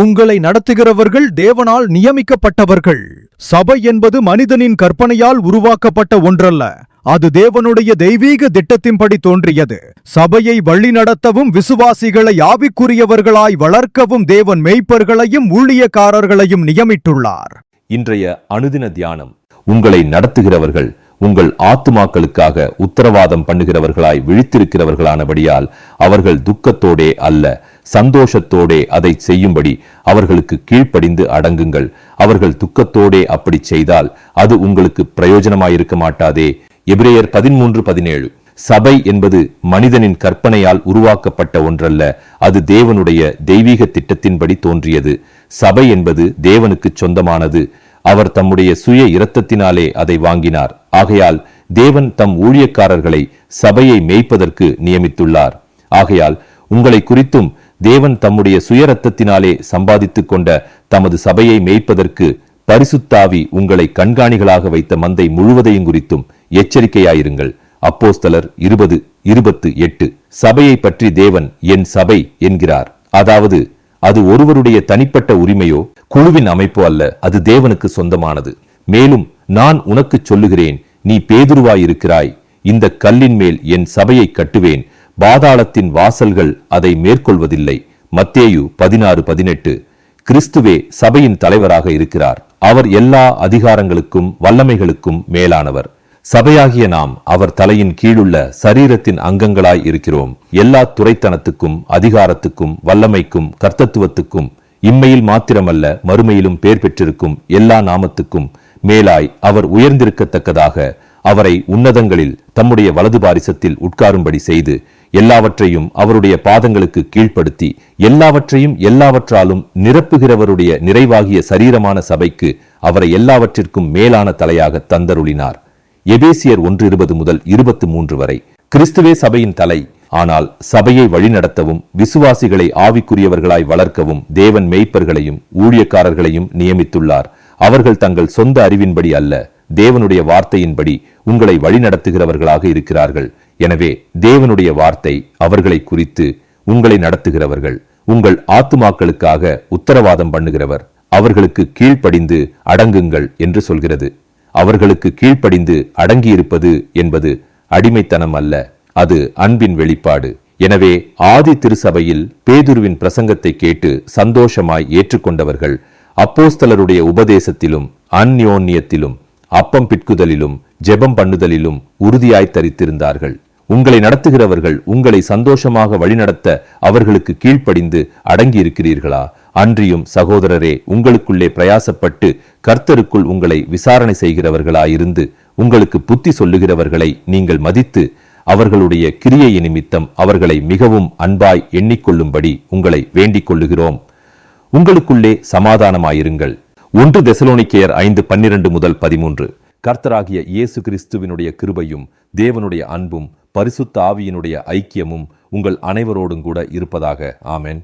உங்களை நடத்துகிறவர்கள் தேவனால் நியமிக்கப்பட்டவர்கள். சபை என்பது மனிதனின் கற்பனையால் உருவாக்கப்பட்ட ஒன்றல்ல. அது தேவனுடைய தெய்வீக திட்டத்தின்படி தோன்றியது. சபையை வழிநடத்தவும் விசுவாசிகளை ஆவிக்குரியவர்களாய் வளர்க்கவும் தேவன் மெய்ப்பர்களையும் ஊழியக்காரர்களையும் நியமித்துள்ளார். இன்றைய அனுதின தியானம் உங்களை நடத்துகிறவர்கள் உங்கள் ஆத்துமாக்களுக்காக உத்தரவாதம் பண்ணுகிறவர்களாய் விழித்திருக்கிறவர்களானபடியால் அவர்கள் துக்கத்தோடே அல்ல சந்தோஷத்தோடே அதை செய்யும்படி அவர்களுக்கு கீழ்ப்படிந்து அடங்குங்கள். அவர்கள் துக்கத்தோடே அப்படி செய்தால் அது உங்களுக்கு பிரயோஜனமாயிருக்க மாட்டாதே. எபிரேயர் பதிமூன்று பதினேழு. சபை என்பது மனிதனின் கற்பனையால் உருவாக்கப்பட்ட ஒன்றல்ல அது தேவனுடைய தெய்வீக திட்டத்தின்படி தோன்றியது. சபை என்பது தேவனுக்கு சொந்தமானது. அவர் தம்முடைய சுய இரத்தத்தினாலே அதை வாங்கினார். ஆகையால் தேவன் தம் ஊழியக்காரர்களை சபையை மேய்ப்பதற்கு நியமித்துள்ளார். ஆகையால் உங்களை குறித்தும் தேவன் தம்முடைய சுயரத்தத்தினாலே சம்பாதித்துக் கொண்ட தமது சபையை மேய்ப்பதற்கு பரிசுத்தாவி உங்களை கண்காணிகளாக வைத்த மந்தை முழுவதையும் குறித்தும் எச்சரிக்கையாயிருங்கள். அப்போஸ்தலர் இருபது இருபத்து எட்டு. சபையை பற்றி தேவன் என் சபை என்கிறார். அதாவது அது ஒருவருடைய தனிப்பட்ட உரிமையோ குழுவின் அமைப்போ அல்ல அது தேவனுக்கு சொந்தமானது. மேலும் நான் உனக்கு சொல்லுகிறேன் நீ பேதுருவாயிருக்கிறாய். இந்த கல்லின் மேல் என் சபையை கட்டுவேன். பாதாளத்தின் வாசல்கள் அதை மேற்கொள்வதில்லை. மத்தேயு பதினாறு பதினெட்டு. கிறிஸ்துவே சபையின் தலைவராக இருக்கிறார். அவர் எல்லா அதிகாரங்களுக்கும் வல்லமைகளுக்கும் மேலானவர். சபையாகிய நாம் அவர் தலையின் கீழுள்ள சரீரத்தின் அங்கங்களாய் இருக்கிறோம். எல்லா துறைத்தனத்துக்கும் அதிகாரத்துக்கும் வல்லமைக்கும் கர்த்தத்துவத்துக்கும் இம்மையில் மாத்திரமல்ல மறுமையிலும் பேர் பெற்றிருக்கும் எல்லா நாமத்துக்கும் மேலாய் அவர் உயர்ந்திருக்கத்தக்கதாக அவரை உன்னதங்களில் தம்முடைய வலது பாரிசத்தில் உட்காரும்படி செய்து எல்லாவற்றையும் அவருடைய பாதங்களுக்கு கீழ்ப்படுத்தி எல்லாவற்றையும் எல்லாவற்றாலும் நிரப்புகிறவருடைய நிறைவாகிய சரீரமான சபைக்கு அவரை எல்லாவற்றிற்கும் மேலான தலையாக தந்தருளினார். எபேசியர் ஒன்று இருபது முதல் இருபத்தி மூன்று வரை. கிறிஸ்துவே சபையின் தலை ஆனால் சபையை வழிநடத்தவும் விசுவாசிகளை ஆவிக்குரியவர்களாய் வளர்க்கவும் தேவன் மேய்ப்பர்களையும் ஊழியக்காரர்களையும் நியமித்துள்ளார். அவர்கள் தங்கள் சொந்த அறிவின்படி அல்ல தேவனுடைய வார்த்தையின்படி உங்களை வழிநடத்துகிறவர்களாக இருக்கிறார்கள். எனவே தேவனுடைய வார்த்தை அவர்களை குறித்து உங்களை நடத்துகிறவர்கள் உங்கள் ஆத்துமாக்களுக்காக உத்தரவாதம் பண்ணுகிறவர். அவர்களுக்கு கீழ்ப்படிந்து அடங்குங்கள் என்று சொல்கிறது. அவர்களுக்கு கீழ்ப்படிந்து அடங்கியிருப்பது என்பது அடிமைத்தனம் அல்ல அது அன்பின் வெளிப்பாடு. எனவே ஆதி திருசபையில் பேதுருவின் பிரசங்கத்தை கேட்டு சந்தோஷமாய் ஏற்றுக்கொண்டவர்கள் அப்போஸ்தலருடைய உபதேசத்திலும் அந்யோன்யத்திலும் அப்பம் பிட்குதலிலும் ஜெபம் பண்ணுதலிலும் உறுதியாய் தரித்திருந்தார்கள். உங்களை நடத்துகிறவர்கள் உங்களை சந்தோஷமாக வழிநடத்த அவர்களுக்கு கீழ்ப்படிந்து அடங்கி இருக்கிறீர்களா அன்றியும் சகோதரரே உங்களுக்குள்ளே பிரயாசப்பட்டு கர்த்தருக்குள் உங்களை விசாரணை செய்கிறவர்களாயிருந்து உங்களுக்கு புத்தி சொல்லுகிறவர்களை நீங்கள் மதித்து அவர்களுடைய கிரியை நிமித்தம் அவர்களை மிகவும் அன்பாய் எண்ணிக்கொள்ளும்படி உங்களை வேண்டிக் கொள்ளுகிறோம் உங்களுக்குள்ளே சமாதானமாயிருங்கள். ஒன்று தெசலோனிக்கேயர் ஐந்து பன்னிரண்டு முதல் பதிமூன்று. கர்த்தராகிய இயேசு கிறிஸ்துவினுடைய கிருபையும் தேவனுடைய அன்பும் பரிசுத்த ஆவியினுடைய ஐக்கியமும் உங்கள் அனைவரோடும் கூட இருப்பதாக. ஆமேன்.